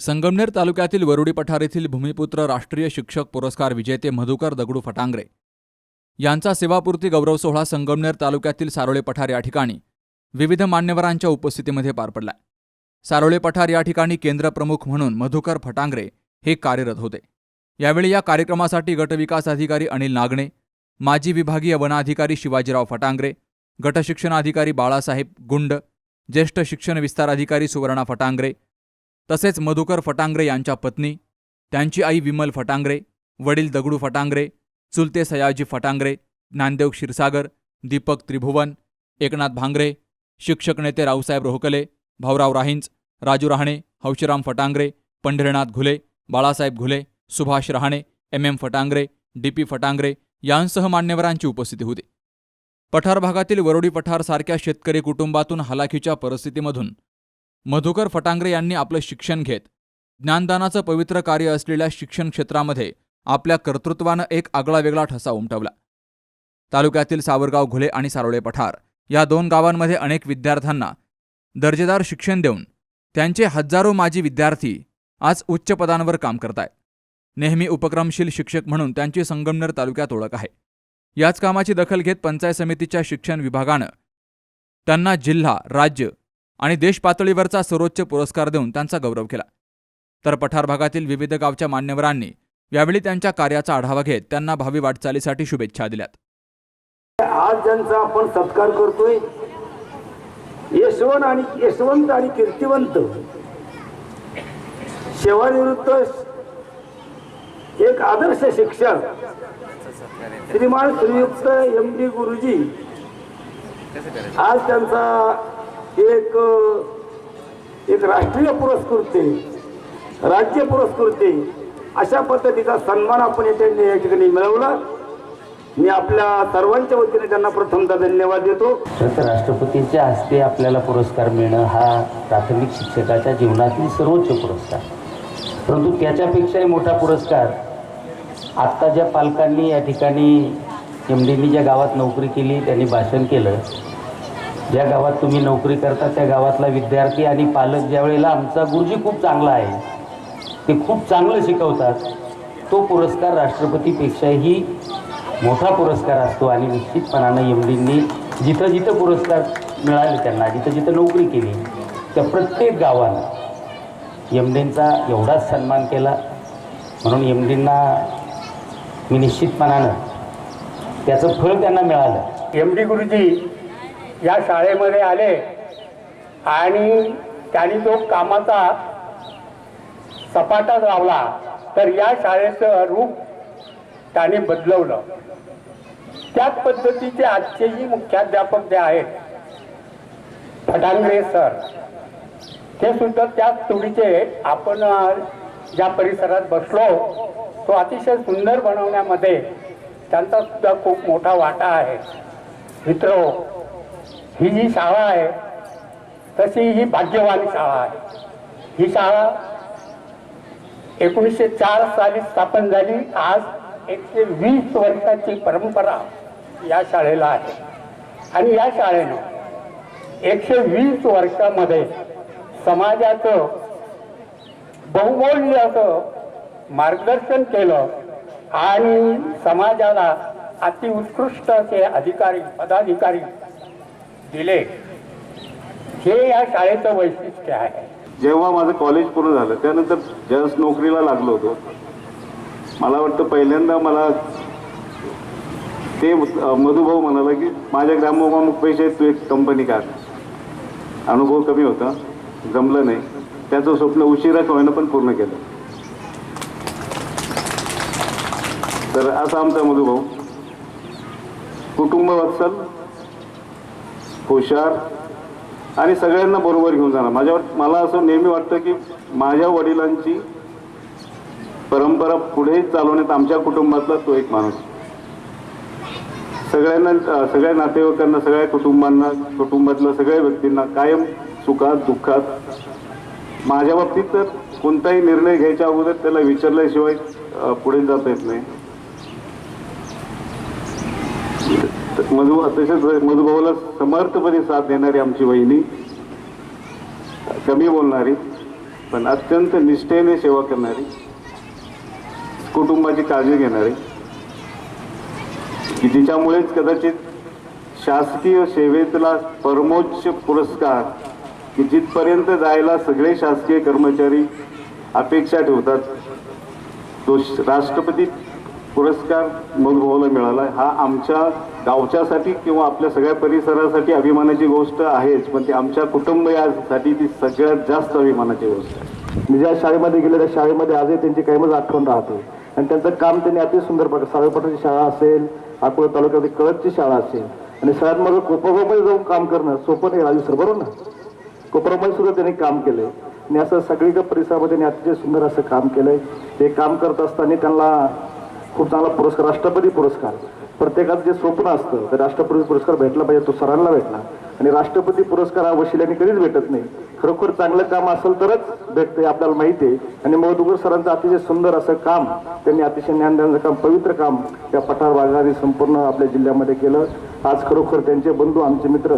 संगमनेर तालुक्यातील वरुडी पठार येथील भूमिपुत्र राष्ट्रीय शिक्षक पुरस्कार विजेते मधुकर दगडू फटांगरे यांचा सेवापूर्ती गौरव सोहळा संगमनेर तालुक्यातील सारोळे पठार या ठिकाणी विविध मान्यवरांच्या उपस्थितीमध्ये पार पडला. सारोळे पठार या ठिकाणी केंद्रप्रमुख म्हणून मधुकर फटांगरे हे कार्यरत होते. यावेळी या कार्यक्रमासाठी गटविकास अधिकारी अनिल नागणे माजी विभागीय वनाधिकारी शिवाजीराव फटांगरे गटशिक्षणाधिकारी बाळासाहेब गुंड ज्येष्ठ शिक्षण विस्तार अधिकारी सुवर्णा फटांगरे तसेच मधुकर फटांगरे यांच्या पत्नी त्यांची आई विमल फटांगरे वडील दगडू फटांगरे चुलते सयाजी फटांगरे ज्ञानदेव क्षीरसागर दीपक त्रिभुवन एकनाथ भांगरे शिक्षक नेते Raosaheb Rohakale Bhaurao राहिंच Raju Rahane Haushiram Phatangare Pandharinath Ghule Balasaheb Ghule Subhash Rahane M M Phatangare D P Phatangare यांसह मान्यवरांची उपस्थिती होती. पठार भागातील वरोडी पठारसारख्या शेतकरी कुटुंबातून हलाखीच्या परिस्थितीमधून मधुकर फटांगरे यांनी आपलं शिक्षण घेत. ज्ञानदानाचं पवित्र कार्य असलेल्या शिक्षण क्षेत्रामध्ये आपल्या कर्तृत्वानं एक आगळा वेगळा ठसा उमटवला. तालुक्यातील सावरगाव घुले आणि सारोळे पठार या दोन गावांमध्ये अनेक विद्यार्थ्यांना दर्जेदार शिक्षण देऊन त्यांचे हजारो माजी विद्यार्थी आज उच्च पदांवर काम करतायत. नेहमी उपक्रमशील शिक्षक म्हणून त्यांची संगमनेर तालुक्यात ओळख आहे. याच कामाची दखल घेत पंचायत समितीच्या शिक्षण विभागानं त्यांना जिल्हा राज्य आणि देश पातळीवरचा सर्वोच्च पुरस्कार देऊन त्यांचा गौरव केला. तर पठार भागातील विविध गावच्या मान्यवरांनी यावेळी त्यांच्या कार्याचा आढावा घेत त्यांना भावी वाटचालीसाठी शुभेच्छा दिल्यात. आज ज्यांचा आपण सत्कार करतोय यशवंत आणि यशवंत आणि कीर्तिवंत सेवानिवृत्त एक आदर्श शिक्षक श्रीमान श्रीयुक्त एम डी गुरुजी आज त्यांचा एक एक राष्ट्रीय पुरस्कृते राज्य पुरस्कृते अशा पद्धतीचा सन्मान आपण या ठिकाणी या ठिकाणी मिळवला. मी आपल्या सर्वांच्या वतीने त्यांना प्रथमता धन्यवाद देतो. तर राष्ट्रपतींच्या हस्ते आपल्याला पुरस्कार मिळणं हा प्राथमिक शिक्षकाच्या जीवनातील सर्वोच्च पुरस्कार. परंतु त्याच्यापेक्षाही मोठा पुरस्कार आत्ता ज्या पालकांनी या ठिकाणी एम डीनी ज्या गावात नोकरी केली त्यांनी भाषण केलं ज्या गावात तुम्ही नोकरी करता त्या गावातला विद्यार्थी आणि पालक ज्या वेळेला आमचा गुरुजी खूप चांगला आहे ते खूप चांगलं शिकवतात तो पुरस्कार राष्ट्रपतीपेक्षाही मोठा पुरस्कार असतो आणि निश्चितपणानं एम डींनी जिथं जिथं पुरस्कार मिळाले त्यांना जिथं जिथं नोकरी केली त्या प्रत्येक गावानं एमडींचा एवढाच सन्मान केला. म्हणून एमडींना मी निश्चितपणानं त्याचं फळ त्यांना मिळालं. एम डी गुरुजी या शाळेमध्ये आले आणि त्यांनी जो कामाचा सपाटा लावला. तर या शाळेचं रूप त्याने बदलवलं. त्याच पद्धतीचे आजचेही मुख्याध्यापक जे आहेत फटांगरे सर ते सुद्धा त्याच तुडीचे आपण ज्या परिसरात बसलो तो अतिशय सुंदर बनवण्यामध्ये त्यांचा सुद्धा खूप मोठा वाटा आहे. मित्र हो, ही जी शाळा आहे तशी ही भाग्यवान शाळा आहे. ही शाळा एकोणीसशे चार साली स्थापन झाली. आज एकशे वीस वर्षाची परंपरा या शाळेला आहे. आणि या शाळेनं एकशे वीस वर्षामध्ये समाजाचं बहुमूल्य असं मार्गदर्शन केलं आणि समाजाला अतिउत्कृष्ट असे अधिकारी पदाधिकारी दिले. हे या शाळेचं वैशिष्ट्य आहे. जेव्हा माझं कॉलेज पूर्ण झालं त्यानंतर जस नोकरीला लागलो होतो मला वाटतं पहिल्यांदा मला ते मधुभाऊ म्हणाला की माझ्या ग्रामोगामुख पैसे तू एक कंपनी काढ. अनुभव कमी होता जमलं नाही. त्याचं स्वप्न उशिरा का पण पूर्ण केलं. तर असा आमचा मधुभाऊ. कुटुंब वत्सल हुशार आणि सगळ्यांना बरोबर घेऊन जाणार. माझ्यावर मला असं नेहमी वाटतं की माझ्या वडिलांची परंपरा पुढे चालवण्यात आमच्या कुटुंबातला तो एक माणूस सगळ्यांना सगळ्या नातेवाईकांना सगळ्या कुटुंबांना कुटुंबातल्या सगळ्या व्यक्तींना कायम सुखात दुःखात माझ्या बाबतीत तर कोणताही निर्णय घ्यायच्या अगोदर त्याला विचारल्याशिवाय पुढे जाता येत नाही तर मधु तसेच मधुभाऊला समर्थपणे साथ देणारी आमची वहिनी. कमी बोलणारी पण अत्यंत निष्ठेने सेवा करणारी कुटुंबाची काळजी घेणारी. की जिच्यामुळेच कदाचित शासकीय सेवेतला परमोच्च पुरस्कार की जिथपर्यंत जायला सगळे शासकीय कर्मचारी अपेक्षा ठेवतात तो श- राष्ट्रपती पुरस्कार मधुभाऊला मिळाला. हा आमच्या गावच्यासाठी किंवा आपल्या सगळ्या परिसरासाठी अभिमानाची गोष्ट आहेच पण ती आमच्या कुटुंबियासाठी ती सगळ्यात जास्त अभिमानाची गोष्ट आहे. मी ज्या शाळेमध्ये गेले त्या शाळेमध्ये आजही त्यांची कायमच आठवण राहते. आणि त्यांचं काम त्यांनी अतिशय सुंदर प्रकार सावेपाटाची शाळा असेल अकोला तालुक्यातील कळतची शाळा असेल आणि सगळ्यात मग कोपरगावमध्ये जाऊन काम करणं सोपं नाही राजू सर बरोबर ना? कोपरगावमध्ये सुद्धा त्यांनी काम केलं. आणि असं सगळीकडे परिसरामध्ये त्यांनी अतिशय सुंदर असं काम केलं ते काम करत असताना त्यांना खूप चांगला पुरस्कार राष्ट्रपती पुरस्कार. प्रत्येकाचं जे स्वप्न असतं ते राष्ट्रपती पुरस्कार भेटला पाहिजे तो सरांना भेटला. आणि राष्ट्रपती पुरस्कार हा वशिल्याने कधीच भेटत नाही. खरोखर चांगलं काम असेल तरच भेटते आपल्याला माहिती आहे. आणि मधुकर सरांचं अतिशय सुंदर असं काम त्यांनी अतिशय ज्ञानदानाचं काम पवित्र काम या पठार भागाने संपूर्ण आपल्या जिल्ह्यामध्ये केलं. आज खरोखर त्यांचे बंधू आमचे मित्र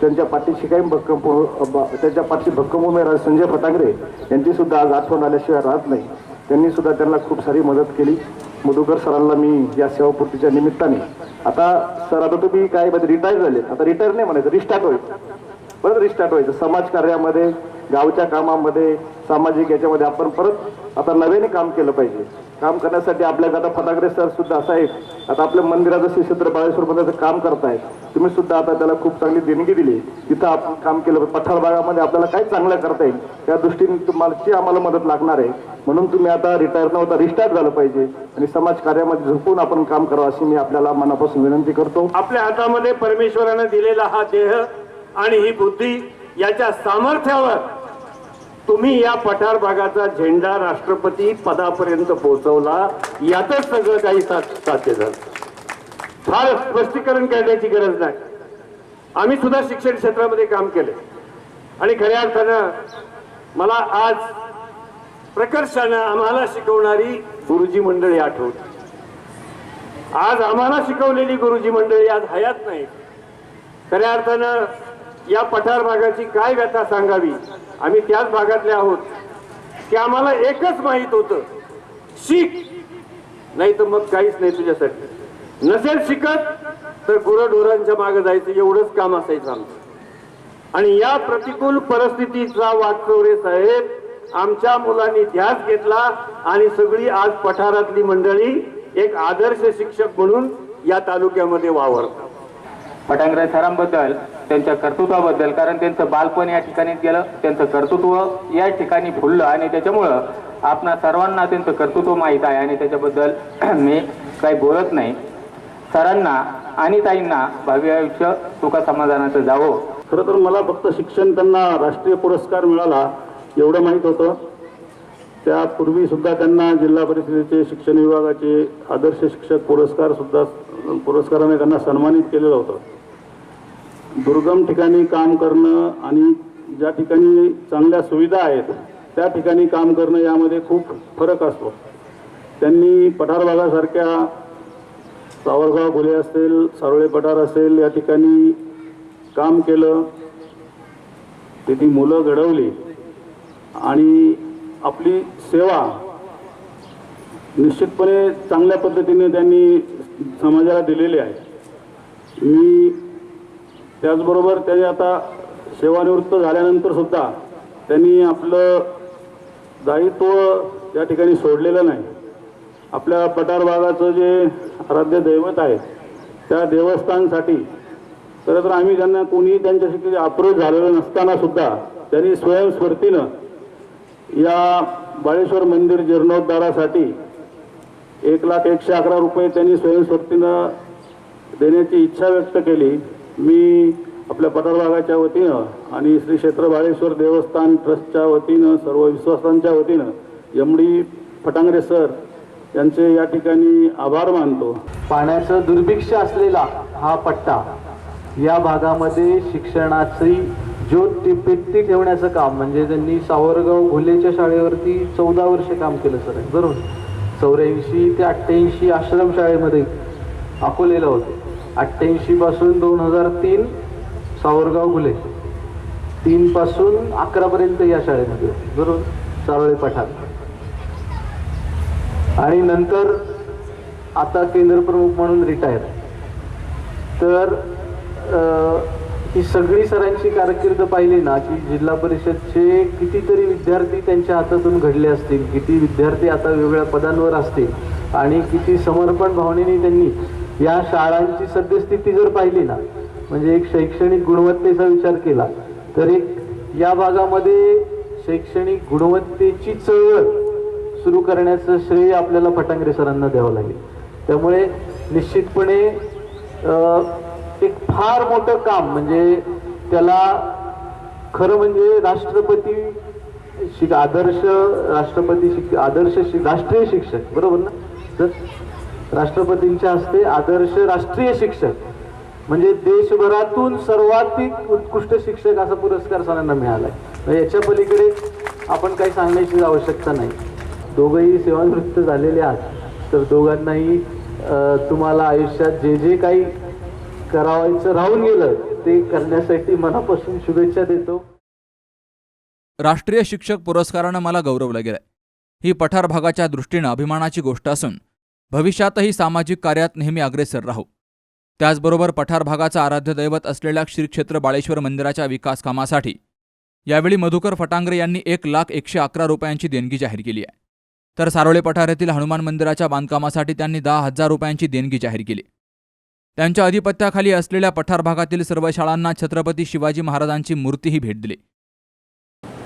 त्यांच्या पाठीशी काही भक्कम त्यांच्या पाठीशी भक्कम उमेदवार संजय फटांगरे यांची सुद्धा आज आठवण आल्याशिवाय राहत नाही. त्यांनी सुद्धा त्यांना खूप सारी मदत केली. मधुकर सरांना मी या सेवापूर्तीच्या निमित्ताने आता सर आता तुम्ही काय म्हणजे रिटायर झाले आता रिटायर नाही म्हणायचं रिस्टार्ट व्हायचं. परत रिस्टार्ट व्हायचं. समाज कार्यामध्ये गावच्या कामामध्ये सामाजिक याच्यामध्ये आपण परत आता नव्याने काम केलं पाहिजे. काम करण्यासाठी आपल्या आता फटाकडे सर सुद्धा असं आहे आता आपल्या मंदिराचं श्रीक्षेत्र बाळेश्वर मंदिराचं काम करतायत. तुम्ही सुद्धा आता त्याला खूप चांगली देणगी दिली. तिथं आपण काम केलं पठार भागामध्ये आपल्याला काय चांगलं करता येईल? त्या दृष्टीने तुम्हाला आम्हाला मदत लागणार आहे. म्हणून तुम्ही आता रिटायर न होता रिस्टार्ट झालं पाहिजे. आणि समाज कार्यामध्ये झोपून आपण काम करावं अशी मी आपल्याला मनापासून विनंती करतो. आपल्या हातामध्ये परमेश्वरानं दिलेला हा देह आणि ही बुद्धी याच्या सामर्थ्यावर तुम्ही या पठार भागाचा झेंडा राष्ट्रपती पदापर्यंत पोहोचवला यातच सगळं काही साध्य झालं. फार स्पष्टीकरण करण्याची गरज नाही. आम्ही सुद्धा शिक्षण क्षेत्रामध्ये काम केले. आणि खऱ्या अर्थानं मला आज प्रकर्षानं आम्हाला शिकवणारी गुरुजी मंडळी आठवत. आज आम्हाला शिकवलेली गुरुजी मंडळी आज हयात नाही खऱ्या अर्थानं या पठार भागाची काय व्यथा सांगावी? आम्ही त्याच भागातले आहोत. की आम्हाला एकच माहीत होतं. शिक नाही तर मग काहीच नाही तुझ्यासाठी. नसेल शिकत तर गुरढोरांच्या मागे जायचं एवढंच काम असायचं आमचं. आणि या प्रतिकूल परिस्थितीचा वाटचोरे साहेब आमच्या मुलांनी ध्यास घेतला आणि सगळी आज पठारातली मंडळी एक आदर्श शिक्षक म्हणून या तालुक्यामध्ये वावरतात. पटांगराय सरांबद्दल त्यांच्या कर्तृत्वाबद्दल कारण त्यांचं बालपण या ठिकाणी गेलं त्यांचं कर्तृत्व या ठिकाणी फुललं आणि त्याच्यामुळं आपणा सर्वांना त्यांचं कर्तृत्व माहीत आहे आणि त्याच्याबद्दल मी काही बोलत नाही. सरांना आणि ताईंना भावी आयुष्य सुखा समाधानाचं जावं. खरं तर मला फक्त शिक्षण त्यांना राष्ट्रीय पुरस्कार मिळाला एवढं माहीत होतं. त्यापूर्वी सुद्धा त्यांना जिल्हा परिषदेचे शिक्षण विभागाचे आदर्श शिक्षक पुरस्कार सुद्धा पुरस्काराने त्यांना सन्मानित केलेलं होतं. दुर्गम ठिकाणी काम करणं आणि ज्या ठिकाणी चांगल्या सुविधा आहेत त्या ठिकाणी काम करणं यामध्ये खूप फरक असतो. त्यांनी पठार भागासारख्या सावरगाव घुले असेल सारोळे पठार असेल या ठिकाणी काम केलं. तिथे मुलं घडवली आणि आपली सेवा निश्चितपणे चांगल्या पद्धतीने त्यांनी समाजाला दिलेली आहे. मी त्याचबरोबर त्याने आता सेवानिवृत्त झाल्यानंतर सुद्धा त्यांनी आपलं दायित्व या ठिकाणी सोडलेलं नाही. आपल्या पठार भागाचं जे आराध्य दैवत आहे त्या देवस्थानसाठी खरं तर आम्ही त्यांना कोणीही त्यांच्याशी अप्रोच झालेलं नसताना सुद्धा त्यांनी स्वयंस्फूर्तीनं या बाळेश्वर मंदिर जीर्णोद्धारासाठी एक लाख एकशे अकरा रुपये त्यांनी स्वयंस्फूर्तीनं देण्याची इच्छा व्यक्त केली. मी आपल्या पठार भागाच्या वतीनं आणि श्री क्षेत्र बाळेश्वर देवस्थान ट्रस्टच्या वतीनं सर्व विश्वासांच्या वतीनं यमडी फटांगरे सर यांचे या ठिकाणी आभार मानतो. पाण्याचं दुर्भिक्ष असलेला हा पट्टा या भागामध्ये शिक्षणाची ज्योत पेटती ठेवण्याचं काम म्हणजे त्यांनी सावरगाव घुलेच्या शाळेवरती चौदा वर्ष काम केलं सर. बरोबर. चौऱ्याऐंशी ते अठ्ठ्याऐंशी आश्रमशाळेमध्ये अकोलेला होते. अठ्ठ्याऐंशी पासून दोन हजार तीन सावरगाव घुले तीन पासून अकरापर्यंत या शाळेमध्ये. बरोबर? सावळे पठार. आणि नंतर आता केंद्रप्रमुख म्हणून रिटायर तर ही सगळी सरांची कारकीर्द पाहिली ना की जिल्हा परिषदचे कितीतरी विद्यार्थी त्यांच्या हातातून घडले असतील किती विद्यार्थी आता वेगवेगळ्या पदांवर असतील आणि किती समर्पण भावनेने त्यांनी या शाळांची सद्यस्थिती जर पाहिली ना म्हणजे एक शैक्षणिक गुणवत्तेचा विचार केला तर एक या भागामध्ये शैक्षणिक गुणवत्तेची चळवळ सुरू करण्याचं श्रेय आपल्याला फटांगरे सरांना द्यावं लागेल. त्यामुळे निश्चितपणे एक फार मोठं काम म्हणजे त्याला खरं म्हणजे राष्ट्रपती शिक आदर्श राष्ट्रपती शिक आदर्श शि राष्ट्रीय शिक्षक बरोबर ना? तर राष्ट्रपतींच्या हस्ते आदर्श राष्ट्रीय शिक्षक म्हणजे देशभरातून सर्वाधिक उत्कृष्ट शिक्षक असा पुरस्कार सरांना मिळाला आहे म्हणजे याच्या पलीकडे आपण काही सांगण्याची आवश्यकता नाही. दोघंही सेवानिवृत्त झालेले आहात. तर दोघांनाही तुम्हाला आयुष्यात जे जे काही करावायचं राहून गेलं ते करण्यासाठी मनापासून शुभेच्छा देतो. राष्ट्रीय शिक्षक पुरस्कारानं मला गौरवलं गेलंय. ही पठार भागाच्या दृष्टीनं अभिमानाची गोष्ट असून भविष्यातही सामाजिक कार्यात नेहमी अग्रेसर राहू. त्याचबरोबर पठार भागाचं आराध्य दैवत असलेल्या श्रीक्षेत्र बाळेश्वर मंदिराच्या विकास कामासाठी यावेळी मधुकर फटांगरे यांनी एक लाख एकशे अकरा रुपयांची देणगी जाहीर केली आहे. तर सारोळे पठार येथील हनुमान मंदिराच्या बांधकामासाठी त्यांनी दहा हजार रुपयांची देणगी जाहीर केली. त्यांच्या अधिपत्याखाली असलेल्या पठार भागातील सर्व शाळांना छत्रपती शिवाजी महाराजांची मूर्तीही भेट दिली.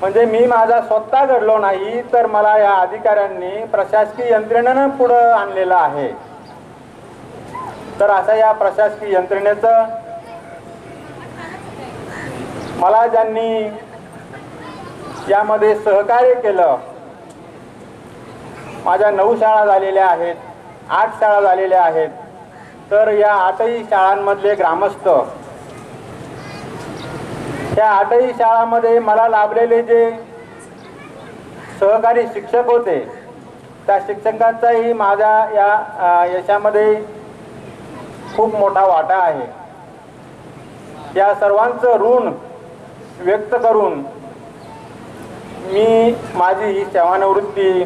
म्हणजे मी माझा स्वतः घडलो नाही तर मला या अधिकाऱ्यांनी प्रशासकीय यंत्रणेनं पुढं आणलेलं आहे. तर असं या प्रशासकीय यंत्रणेचं मला ज्यांनी यामध्ये सहकार्य केलं माझ्या नऊ शाळा झालेल्या आहेत आठ शाळा झालेल्या आहेत तर या आठही शाळांमधले ग्रामस्थ त्या आठही शाळामध्ये मला लाभलेले जे सहकारी शिक्षक होते त्या शिक्षकांचाही माझ्या या यशामध्ये खूप मोठा वाटा आहे. या सर्वांचं ऋण व्यक्त करून मी माझी ही सेवानिवृत्ती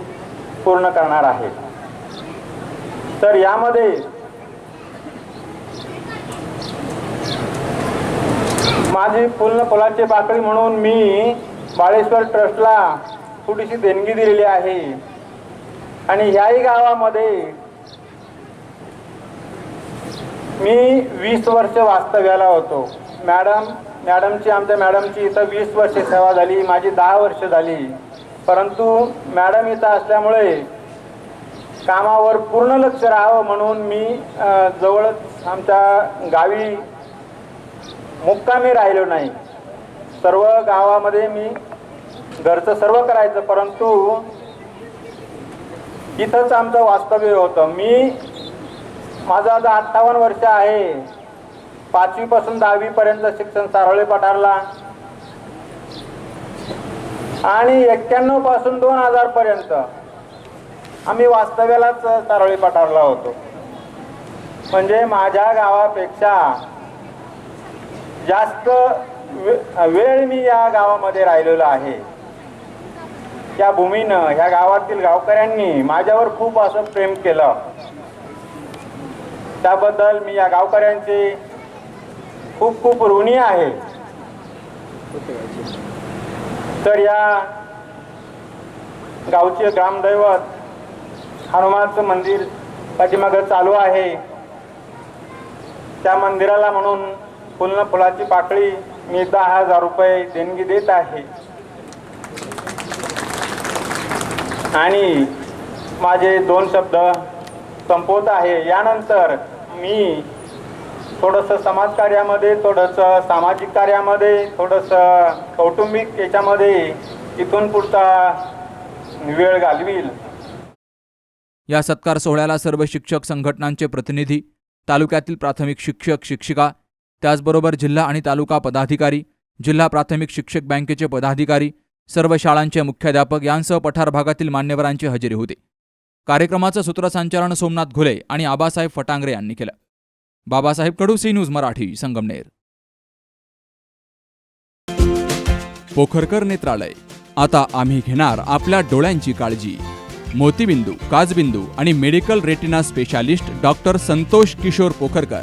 पूर्ण करणार आहे. तर यामध्ये माझी पूर्ण फुलाची पाकळी म्हणून मी बाळेश्वर ट्रस्टला थोडीशी देणगी दिलेली आहे. आणि ह्याही गावामध्ये मी वीस वर्ष वास्तव्याला होतो. मॅडम मॅडमची आमच्या मॅडमची इथं वीस वर्ष सेवा झाली माझी दहा वर्ष झाली. परंतु मॅडम इथं असल्यामुळे कामावर पूर्ण लक्ष राहावं म्हणून मी जवळच आमच्या गावी मुक्कामी राहिलो नाही. सर्व गावामध्ये मी घरचं सर्व करायचं परंतु इथंच आमचं वास्तव्य होतं. मी माझं आता अठ्ठावन्न वर्ष आहे. पाचवीपासून दहावीपर्यंत शिक्षण सारोळे पठारला. आणि एक्क्याण्णवपासून दोन हजार पर्यंत आम्ही वास्तव्यालाच सारोळी पठारला होतो. म्हणजे माझ्या गावापेक्षा जास्त वे- वेळ मी या गावामध्ये राहिलेलो आहे. त्या भूमीनं ह्या गावातील गावकऱ्यांनी माझ्यावर खूप असं प्रेम केलं. त्याबद्दल मी या गावकऱ्यांचे खूप खूप ऋणी आहे. तर या गावचे ग्रामदैवत हनुमानचं मंदिर पाठीमागं चालू आहे. त्या मंदिराला म्हणून फुलनं फुलाची पाकळी मी दहा हजार रुपये देणगी देत आहे. आणि माझे दोन शब्द संपवत आहे. यानंतर मी थोडंसं समाजकार्यामध्ये थोडंसं सामाजिक कार्यामध्ये थोडंसं कौटुंबिक याच्यामध्ये इथून पुढचा वेळ घालवील. या सत्कार सोहळ्याला सर्व शिक्षक संघटनांचे प्रतिनिधी तालुक्यातील प्राथमिक शिक्षक शिक्षिका त्याचबरोबर जिल्हा आणि तालुका पदाधिकारी जिल्हा प्राथमिक शिक्षक बँकेचे पदाधिकारी सर्व शाळांचे मुख्याध्यापक यांसह पठार भागातील मान्यवरांची हजेरी होती. कार्यक्रमाचं सूत्रसंचालन सोमनाथ घुले आणि आबासाहेब फटांगरे यांनी केलं. Babasaheb Kadu C news Marathi Sangamner. Pokharkar Netralaya. आता आम्ही घेणार आपल्या डोळ्यांची काळजी. मोतीबिंदू काजबिंदू आणि medical retina specialist doctor Santosh Kishor Pokharkar.